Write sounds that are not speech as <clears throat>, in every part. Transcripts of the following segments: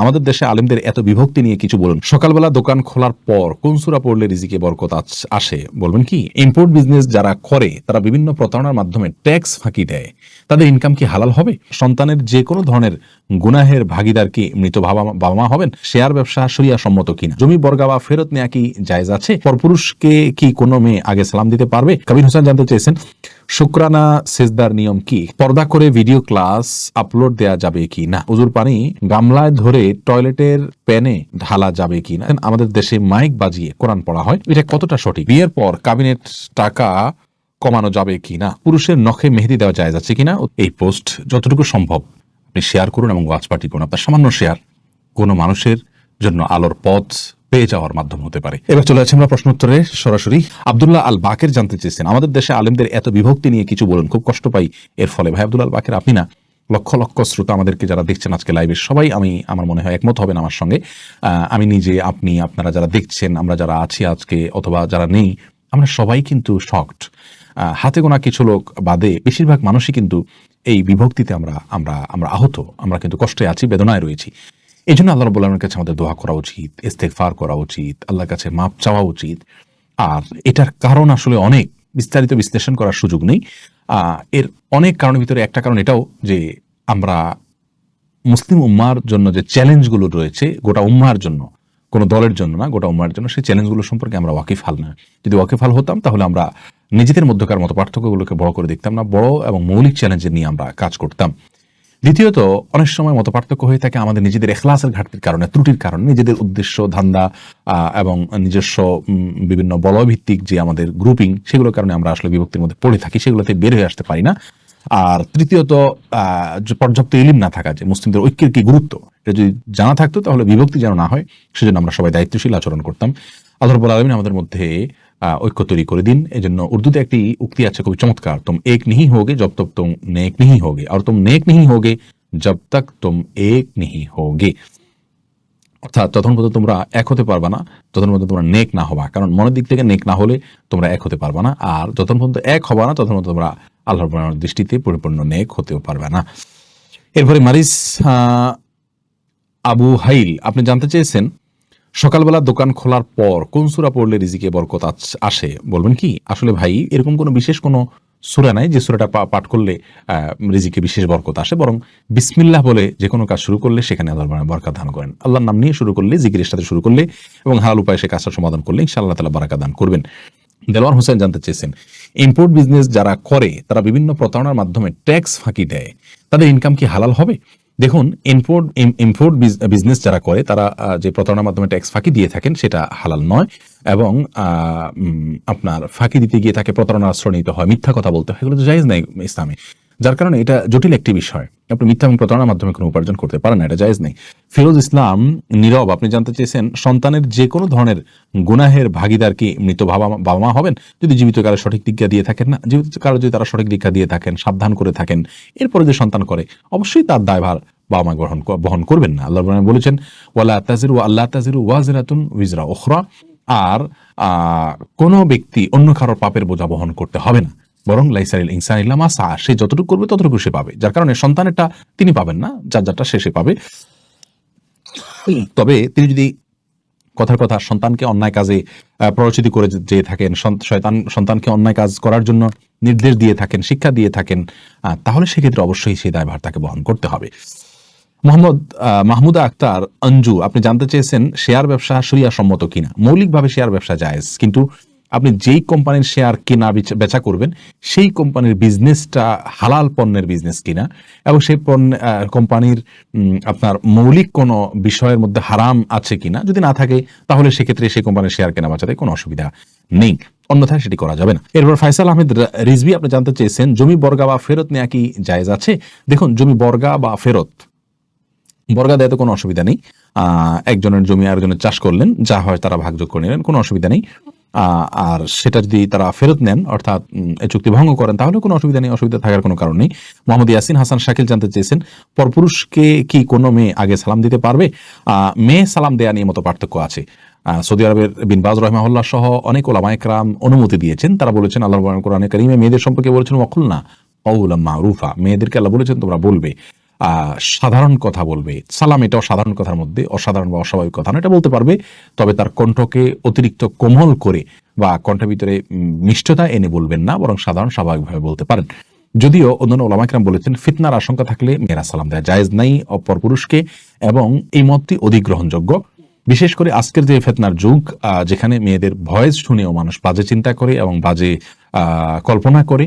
আমাদের দেশে আলেমদের এত বিভক্তি নিয়ে কিছু বলুন। সকালবেলা দোকান খোলার পর কোন সুরা পড়লে রিজিকে বরকত আসে, বলবেন কি? ইম্পোর্ট বিজনেস যারা করে, তারা বিভিন্ন প্রতারণার মাধ্যমে ট্যাক্স ফাঁকি দেয়। তাদের ইনকাম কি হালাল হবে? সন্তানের যে কোনো ধরনের গুনাহের ভাগিদার কি মৃত বাবা মা হবেন? শেয়ার ব্যবসা সরিয়া সম্মত কিনা? জমি, বর্গা বা ফেরত নেওয়া কি জায়েজ আছে? পরপুরুষকে কি কোনো মেয়ে আগে সালাম দিতে পারবে? কবির হোসেন জানতে চেয়েছেন শুক্রানা সেজদার নিয়ম কি? পর্দা করে ভিডিও ক্লাস আপলোড দেয়া যাবে কি না উজুর পানি গামলায় ধরে টয়লেটের প্যানে ঢালা যাবে কি না আমাদের দেশে মাইক বাজিয়ে কোরআন পড়া হয়, এটা কতটা সঠিক? বিয়ের পর কাবিনেট টাকা কমানো যাবে কি না পুরুষের নখে মেহেদি দেওয়া যায় যাচ্ছে কিনা? এই পোস্ট যতটুকু সম্ভব আপনি শেয়ার করুন এবং ওয়াচ পার্টি করুন। আপনার সামান্য শেয়ার কোনো মানুষের জন্য আলোর পথ পেয়ে যাওয়ার মাধ্যম হতে পারে। এবার চলে যাচ্ছে আমরা প্রশ্ন উত্তরে সরাসরি। আবদুল্লাহ আল বাকের জানতে চেয়েছেন, আমাদের দেশে আলেমদের এত বিভক্তি নিয়ে কিছু বলুন, খুব কষ্ট পাই এর ফলে। ভাই আব্দুল্লাহ আল বাকের আপনি না? লক্ষ লক্ষ শ্রোতা আমাদেরকে যারা দেখছেন আজকে লাইভে সবাই আমি, আমার মনে হয় একমত হবেন আমার সঙ্গে। আমি নিজে, আপনি, আপনারা যারা দেখছেন, আমরা যারা আছি আজকে অথবা যারা নেই, আমরা সবাই কিন্তু শকড হাতে গোনা কিছু লোক বাদে বেশিরভাগ মানুষই কিন্তু এই বিভক্তিতে আমরা আমরা আমরা আহত, আমরা কিন্তু কষ্টে আছি, বেদনায় রয়েছি। এই জন্য আল্লাহ রবুল্লাহের কাছে আমাদের দোয়া করা উচিত ইস্তেকফার করা উচিত, আল্লাহর কাছে মাপ চাওয়া উচিত। আর এটার কারণ আসলে অনেক, বিস্তারিত বিশ্লেষণ করার সুযোগ নেই। এর অনেক কারণের ভিতরে একটা কারণ এটাও যে আমরা মুসলিম উম্মার জন্য যে চ্যালেঞ্জগুলো রয়েছে, গোটা উম্মার জন্য, কোনো দলের জন্য না, গোটা উম্মার জন্য সেই চ্যালেঞ্জগুলো সম্পর্কে আমরা ওয়াকিফাল না। যদি ওয়াকিফাল হতাম, তাহলে আমরা নিজেদের মধ্যকার মতো পার্থক্যগুলোকে বড় করে দেখতাম না, বড় এবং মৌলিক চ্যালেঞ্জ নিয়ে আমরা কাজ করতাম। দ্বিতীয়ত, অনেক সময় মত পার্থক্য হয়ে থাকে আমাদের নিজেদের এখলাসের ঘাটতির কারণে, ত্রুটির কারণে, নিজেদের উদ্দেশ্য, ধান্দা এবং নিজস্ব বিভিন্ন বলভিত্তিক যে আমাদের গ্রুপিং সেগুলোর কারণে আমরা আসলে বিভক্তির মধ্যে পড়ে থাকি, সেগুলোতে বের হয়ে আসতে পারি না। আর তৃতীয়ত পর্যাপ্ত ইলিম না থাকা, যে মুসলিমদের ঐক্যের কি গুরুত্ব, এটা যদি জানা থাকতো তাহলে বিভক্তি যেন না হয়, সেজন্য আমরা সবাই দায়িত্বশীল আচরণ করতাম। আল্লাহ আলমিন আমাদের মধ্যে ঐক্য তৈরি করে দিন। এই জন্য উর্দুতে একটি উক্তি আছে খুবই চমৎকার। তুম এক নিহি হোগে জব তক তুম নেক নিহি হোগে। আর তুম নেক নিহি হোগে জব তক তুম এক নিহি হোগে। অর্থাৎ যতক্ষণ পর্যন্ত তোমরা এক হতে পারবে না, ততক্ষণ পর্যন্ত তোমরা নেক না হবা। কারণ মনের দিক থেকে নেক না হলে তোমরা এক হতে পারবে না। আর যতক্ষণ পর্যন্ত এক হবা না পর্যন্ত তোমরা আল্লাহর দৃষ্টিতে পরিপূর্ণ নেক হতেও পারবে না। এরপরে মারিস আবু হাইল, আপনি জানতে চেয়েছেন সকালবেলা দোকান খোলার পর কোন সুরা পড়লে রিজিকে বরকত আসে? বলবেন কি? আসলে ভাই, এরকম কোনো বিশেষ কোনো সুরা নাই যে সুরাটা পাঠ করলে রিজিকে বিশেষ বরকত আসে। বরং বিসমিল্লাহ বলে যে কোনো কাজ শুরু করলে সেখানে আল্লাহ বরকত দান করেন। আল্লাহর নাম নিয়ে শুরু করলে, জিকিরের সাথে শুরু করলে এবং হাল উপায়ে সে কাজটা সমাধান করলে ইনশাআল্লাহ তালা বারাকা দান করবেন। দেলোয়ার হোসেন জানতে চেয়েছেন ইম্পোর্ট বিজনেস যারা করে, তারা বিভিন্ন প্রতারণার মাধ্যমে ট্যাক্স ফাঁকি দেয়। তাদের ইনকাম কি হালাল হবে? দেখুন ইম্পোর্ট ইম্পোর্ট বিজনেস যারা করে, তারা যে প্রতারণার মাধ্যমে ট্যাক্স ফাঁকি দিয়ে থাকেন, সেটা হালাল নয় এবং আপনার ফাঁকি দিতে গিয়ে তাকে প্রতারণার আশ্রয় নিতে হয়, মিথ্যা কথা বলতে হয়। এগুলো তো জায়েজ নাই ইসলামে। যার কারণে এটা জটিল একটি বিষয়। আপনি মিথ্যা এবং প্রতারণার মাধ্যমে কোনো উপার্জন করতে পারেন না, এটা জায়েজ নেই। ফিরোজ ইসলাম নীরব, আপনি জানতে চেয়েছেন, সন্তানের যে কোনো ধরনের গুনাহের ভাগিদার কি মৃত বাবা বাবা মা হবেন? যদি জীবিত কারও সঠিক দীক্ষা দিয়ে থাকেন না, জীবিত কারও যদি তারা সঠিক দীক্ষা দিয়ে থাকেন, সাবধান করে থাকেন, এরপরে যে সন্তান করে, অবশ্যই তার দায়ভার বাবা মা গ্রহণ বহন করবেন না। আল্লাহ বলেছেন, ওয়ালা তাজিরু আল্লাহ তাজিরু ওয়াজিরাতুন উইজরা উখরা। আর কোনো ব্যক্তি অন্য কারোর পাপের বোঝা বহন করতে হবে না। বরং লাইসারিল ইনসান ইল্লা মা সা সে যতটুকু করবে ততটুকু সে পাবে। যার কারণে সন্তানেরটা তিনি পাবেন না, যার যারটা সে সে পাবে। তবে তিনি যদি কথার কথা সন্তানকে অন্যায় কাজে প্ররোচিত করে যে- থাকেন শয়তান সন্তানকে অন্যায় কাজ করার জন্য নির্দেশ দিয়ে থাকেন, শিক্ষা দিয়ে থাকেন তাহলে সেক্ষেত্রে অবশ্যই সেই দায়ভার তাকে বহন করতে হবে। মোহাম্মদ মাহমুদা আক্তার অঞ্জু, আপনি জানতে চেয়েছেন শেয়ার ব্যবসা সরিয়া সম্মত কিনা। মৌলিকভাবে শেয়ার ব্যবসা জায়েজ, কিন্তু আপনি যেই কোম্পানির শেয়ার কেনা বেচা- করবেন, সেই কোম্পানির বিজনেসটা হালাল পণ্যের বিজনেস কিনা, এবং সেই পণ্য কোম্পানির আপনার মৌলিক কোনো বিষয়ের মধ্যে হারাম আছে কিনা, যদি না থাকে, তাহলে সেক্ষেত্রে সেই কোম্পানির শেয়ার কেনা বেচাতে কোনো অসুবিধা নেই। অন্যথায় সেটি করা যাবে না। এরপর ফাইসাল আহমেদ রা- রিজভি, আপনি জানতে চেয়েছেন, জমি বর্গা বা ফেরত নেওয়া কি জায়েজ আছে? দেখুন, জমি বর্গা বা ফেরত বর্গা দেয় তো কোনো অসুবিধা নেই। একজনের জমি আরেকজনের চাষ করলেন, যা হয় তারা ভাগযোগ করে নিলেন, কোনো অসুবিধা নেই। আর সেটা যদি তারা ফেরত নেন, অর্থাৎ চুক্তি ভঙ্গ করেন, তাহলে কোনো অসুবিধা নেই, অসুবিধা থাকার কোনো কারণ নেই। মোহাম্মদ ইয়াসিন হাসান শাকিল জানতে চেয়েছেন, পরপুরুষকে কি কোনো মেয়ে আগে সালাম দিতে পারবে? মেয়ে সালাম দেয়া নিয়ে মতো পার্থক্য আছে। সৌদি আরবের বিন বাজ রহমাহুল্লাহ সহ অনেক ওলামায়করাম অনুমতি দিয়েছেন। তারা বলেছেন আল্লাহ কোরআনে কারিমে মেয়েদের সম্পর্কে বলেছেন ওয়াকুল না অউলাম মারুফা। মেয়েদেরকে আল্লাহ বলেছেন, তোমরা বলবে। সাধারণ কথা বলবে। সালাম এটাও সাধারণ কথার মধ্যে, অসাধারণ বা অস্বাভাবিক কথা না এটা বলতে পারবে, তবে তার কণ্ঠকে অতিরিক্ত কোমল করে বা কণ্ঠের ভিতরে মিষ্টতা এনে বলবেন না, বরং সাধারণ স্বাভাবিকভাবে বলতে পারেন। যদিও অন্যান্য ওলামাকরাম বলেছেন, ফিতনার আশঙ্কা থাকলে মেয়েরা সালাম দেয়, জায়েজ নাই অপর পুরুষকে, এবং এই মতটি অধিক গ্রহণযোগ্য। বিশেষ করে আজকের যে ফেতনার যুগ যেখানে মেয়েদের ভয়েস শুনেও মানুষ বাজে চিন্তা করে এবং বাজে কল্পনা করে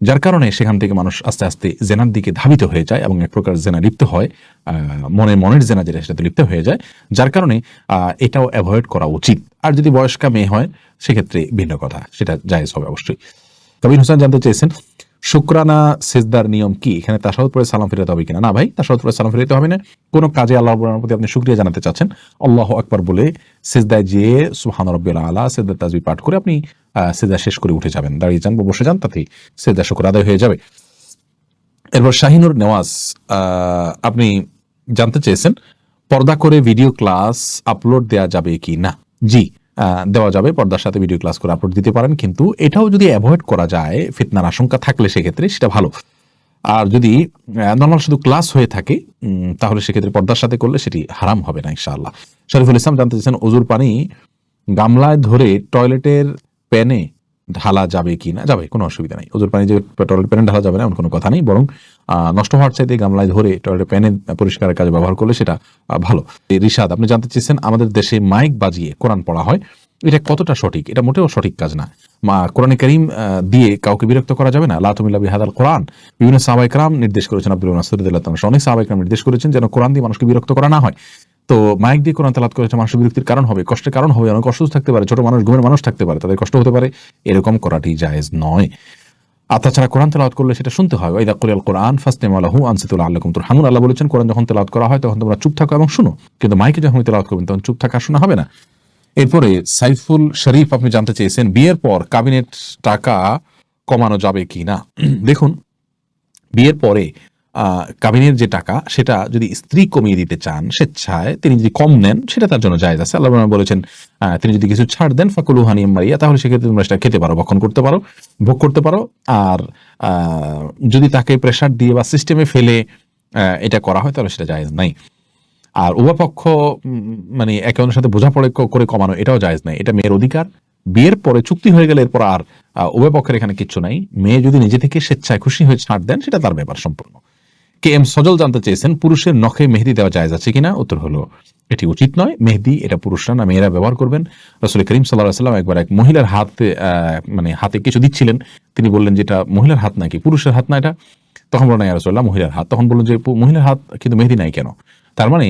যার কারণে সেখান থেকে মানুষ আস্তে আস্তে জেনার দিকে ধাবিত হয়ে যায় এবং এক প্রকার জেনা লিপ্ত হয় মনে মনের জেনা যেটা সেটাতে লিপ্ত হয়ে যায়, যার কারণে এটাও অ্যাভয়েড করা উচিত। আর যদি বয়স্কা মেয়ে হয়, সেক্ষেত্রে ভিন্ন কথা, সেটা জায়েজ হবে অবশ্যই। কবির হোসেন জানতে চেয়েছেন, শুক্রানা সেজদার নিয়ম কি? এখানে তাসাউদ পরে সালাম ফিরাতে হবে কিনা? না ভাই তাসাউদ পরে সালাম ফিরাতে হবে না। কোনো কাজে আল্লাহ রাব্বুল প্রতি আপনি শুক্রিয়া জানাতে চাচ্ছেন, আল্লাহ আকবার বলে সেজদায় যেয়ে সুহান রব্বিল আলা, সেজদার তাজবি পাঠ করে আপনি সেজদা শেষ করে উঠে যাবেন। দাঁড়িয়ে যান বা বসে যান, তাতেই সেজদা শুক্র আদায় হয়ে যাবে। এরপর শাহিনুর নেওয়াজ আপনি জানতে চেয়েছেন, পর্দা করে ভিডিও ক্লাস আপলোড দেওয়া যাবে কি না? জি দেওয়া যাবে, পর্দার সাথে ভিডিও ক্লাস করে আপলোড দিতে পারেন, কিন্তু এটাও যদি অ্যাভয়েড করা যায়, ফিতনার আশঙ্কা থাকলে সেক্ষেত্রে সেটা ভালো। আর যদি নর্মাল শুধু ক্লাস হয়ে থাকে তাহলে সেক্ষেত্রে পর্দার সাথে করলে সেটি হারাম হবে না, ইনশাআল্লাহ। শরীফুল ইসলাম জানতে চাইছেন অজুর পানি গামলায় ধরে টয়লেটের প্যানে ঢালা যাবে কি না, যাবে, কোনো অসুবিধা নেই। ওজোর পানি যে টয়লেট প্যানে ঢালা যাবে না, এমন কোনো কথা নেই, বরং নষ্ট হওয়ার চাইতে গামলায় ধরে টয়লেট প্যানে পরিষ্কারের কাজে ব্যবহার করলে সেটা ভালো। রিশাদ, আপনি জানতে চেয়েছেন আমাদের দেশে মাইক বাজিয়ে কোরআন পড়া হয়। এটা কতটা সঠিক? এটা মোটেও সঠিক কাজ না। মা, কোরআনে করিম দিয়ে কাউকে বিরক্ত করা যাবে না। লাতুমিল্লা বিহাদাল কোরআন। বিভিন্ন সাহাবাইকরাম নির্দেশ করেছেন আব্দুল নাসরুদ্দাহ অনেক সাহাবাইকরাম নির্দেশ করেছেন যেন কোরআন দিয়ে মানুষকে বিরক্ত করা না হয়। তো মাইক দিয়ে কোরআন তালাত করেছে মানুষের বিরক্তির কারণ হবে, কষ্টের কারণ হবে, অনেক অসুস্থ থাকতে পারে, ছোট মানুষ, ঘুমের মানুষ থাকতে পারে, তাদের কষ্ট হতে পারে, এরকম করাটি জায়েজ নয়। আর তাছাড়া কোরআন তেলাওয়াত করলে সেটা শুনতে হয়। ওইদা কুরিয়াল কোরআন ফাস্তে মালাহু আনসিতুল আল্লাকুম তুর হাঙ্গুন আল্লাহ বলেছেন, কোরআন যখন তেলাওয়াত করা হয় তখন তোমরা চুপ থাকো এবং শুনো। কিন্তু মাইকে যখন তেলাওয়াত করবেন তখন চুপ থাকা শোনা হবে না। এরপরে সাইফুল শরীফ, আপনি জানতে চেয়েছেন, বিয়ের পর কাবিনেট টাকা কমানো যাবে কি না <clears throat> দেখুন, বিয়ের পরে কাবিনের যে টাকা, সেটা যদি স্ত্রী কমিয়ে দিতে চান, স্বেচ্ছায় তিনি যদি কম নেন, সেটা তার জন্য জায়েজ আছে। আল্লাহ বলেছেন তিনি যদি কিছু ছাড় দেন, ফাকুলু হানিয়াম মারিয়া, তাহলে সেক্ষেত্রে তোমরা সেটা খেতে পারো ভক্ষণ করতে পারো, ভোগ করতে পারো। আর যদি তাকে প্রেশার দিয়ে বা সিস্টেমে ফেলে এটা করা হয়, তাহলে সেটা জায়েজ নাই। আর উভয় পক্ষ মানে একে অন্যের সাথে বোঝাপড়ে করে কমানো, এটাও জায়েজ নাই। এটা মেয়ের অধিকার। বিয়ের পরে চুক্তি হয়ে গেলে এরপর আর উভয় পক্ষের এখানে কিচ্ছু নাই। মেয়ে যদি নিজে থেকে স্বেচ্ছায় খুশি হয়ে ছাড় দেন, সেটা তার ব্যাপার সম্পূর্ণ। কে এম সজল জানতে চেয়েছেন, পুরুষের নখে মেহেদি দেওয়া জায়েজ আছে কিনা? উত্তর হলো, এটি উচিত নয়। মেহেদি, এটা পুরুষরা না, মেয়েরা ব্যবহার করবেন। রসুল করিম সাল্লাহ সাল্লাম একবার এক মহিলার হাতে মানে হাতে কিছু দিচ্ছিলেন। তিনি বললেন যে এটা মহিলার হাত নাকি? পুরুষের হাত না এটা? তখন বললেন রসল্লাহ মহিলার হাত। তখন বললেন যে মহিলার হাত, কিন্তু মেহেদি নাই কেন? তার মানে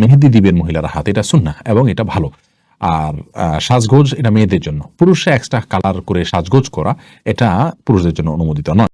মেহেদি দিবেন মহিলার হাত, এটা শুন না এবং এটা ভালো। আর সাজগোজ এটা মেয়েদের জন্য। পুরুষরা এক্সট্রা কালার করে সাজগোজ করা, এটা পুরুষদের জন্য অনুমোদিত নয়।